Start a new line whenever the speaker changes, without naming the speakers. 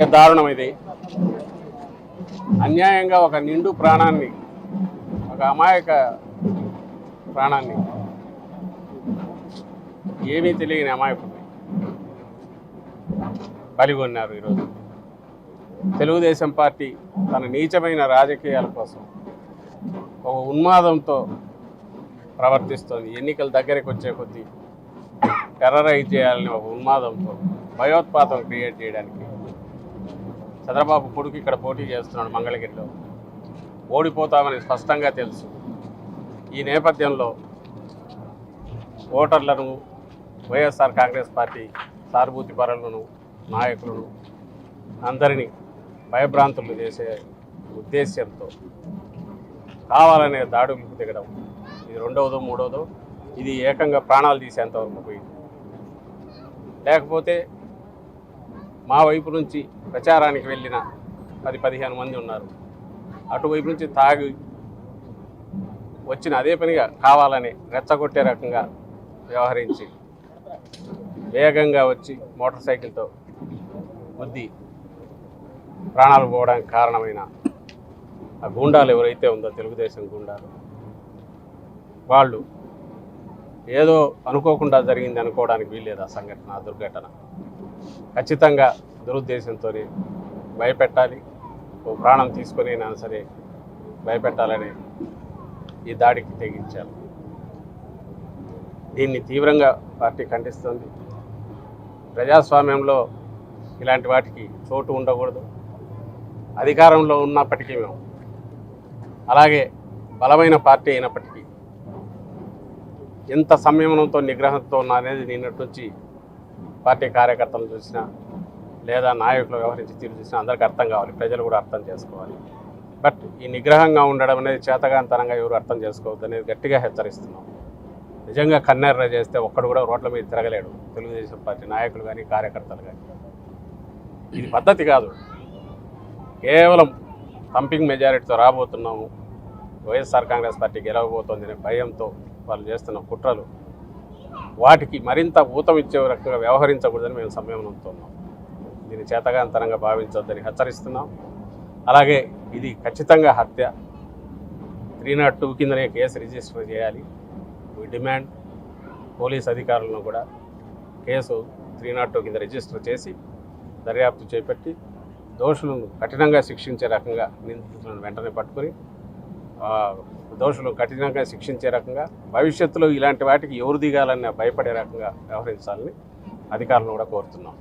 దారుణం ఇది. అన్యాయంగా ఒక నిండు ప్రాణాన్ని ఒక అమాయక ప్రాణాన్ని ఏమీ తెలియని అమాయకుడిని బలిగొన్నారు ఈరోజు. తెలుగుదేశం పార్టీ తన నీచమైన రాజకీయాల కోసం ఒక ఉన్మాదంతో ప్రవర్తిస్తోంది. ఎన్నికల దగ్గరికి వచ్చే కొద్దీ టెర్రరైజ్ చేయాలని ఒక ఉన్మాదంతో భయోత్పాతం క్రియేట్ చేయడానికి చంద్రబాబు కొడుకు ఇక్కడ పోటీ చేస్తున్నాడు మంగళగిరిలో. ఓడిపోతామని స్పష్టంగా తెలుసు. ఈ నేపథ్యంలో ఓటర్లను వైఎస్ఆర్ కాంగ్రెస్ పార్టీ సానుభూతి పరులను నాయకులను అందరినీ భయభ్రాంతులు చేసే ఉద్దేశ్యంతో కావాలనే దాడులకు దిగడం. ఇది రెండవదో మూడవదో ఇది ఏకంగా ప్రాణాలు తీసేంతవరకు పోయింది. లేకపోతే మా వైపు నుంచి ప్రచారానికి వెళ్ళిన పది పదిహేను మంది ఉన్నారు. అటువైపు నుంచి తాగి వచ్చిన అదే పనిగా కావాలని రెచ్చగొట్టే రకంగా వ్యవహరించి వేగంగా వచ్చి మోటార్ సైకిల్తో గుద్ది ప్రాణాలు పోవడానికి కారణమైన ఆ గూండాలు ఎవరైతే ఉందో తెలుగుదేశం గూండాలు వాళ్ళు ఏదో అనుకోకుండా జరిగింది అనుకోవడానికి వీల్లేదు ఆ సంఘటన ఆ దుర్ఘటన. ఖచ్చితంగా దురుద్దేశంతో భయపెట్టాలి. ఓ ప్రాణం తీసుకొని అయినా సరే భయపెట్టాలని ఈ దాడికి తెగించాలి. దీన్ని తీవ్రంగా పార్టీ ఖండిస్తుంది. ప్రజాస్వామ్యంలో ఇలాంటి వాటికి చోటు ఉండకూడదు. అధికారంలో ఉన్నప్పటికీ మేము అలాగే బలమైన పార్టీ అయినప్పటికీ ఎంత సంయమనంతో నిగ్రహంతో ఉన్నా అనేది నిన్నటి నుంచి పార్టీ కార్యకర్తలు చూసినా లేదా నాయకులు వ్యవహరించి తీరు చూసినా అందరికీ అర్థం కావాలి ప్రజలు కూడా అర్థం చేసుకోవాలి. బట్ ఈ నిగ్రహంగా ఉండడం అనేది చేతగాంతనంగా ఎవరు అర్థం చేసుకోవద్దు అనేది గట్టిగా హెచ్చరిస్తున్నాం. నిజంగా కన్నెర్ర చేస్తే ఒక్కడు కూడా రోడ్ల మీద తిరగలేడు తెలుగుదేశం పార్టీ నాయకులు కానీ కార్యకర్తలు కానీ. ఇది పద్ధతి కాదు. కేవలం పంపింగ్ మెజారిటీతో రాబోతున్నాము. వైఎస్ఆర్ కాంగ్రెస్ పార్టీ గెలవబోతోంది అనే భయంతో వాళ్ళు చేస్తున్న కుట్రలు వాటికి మరింత ఊతమిచ్చే రకంగా వ్యవహరించకూడదని మేము సంయమనంతున్నాం దీన్ని చేతగాంతరంగా భావించొద్దని హెచ్చరిస్తున్నాం. అలాగే ఇది ఖచ్చితంగా హత్య. త్రీ నాట్ టూ కిందనే కేసు రిజిస్టర్ చేయాలి. వీ డిమాండ్ పోలీస్ అధికారులను కూడా కేసు త్రీ నాట్ టూ కింద రిజిస్టర్ చేసి దర్యాప్తు చేపట్టి దోషులను కఠినంగా శిక్షించే రకంగా నిందితులను వెంటనే పట్టుకొని దోషులు కఠినంగా శిక్షించే రకంగా భవిష్యత్తులో ఇలాంటి వాటికి ఎవరు దిగాలన్న భయపడే రకంగా వ్యవహరించాలని అధికారులను కూడా కోరుతున్నాం.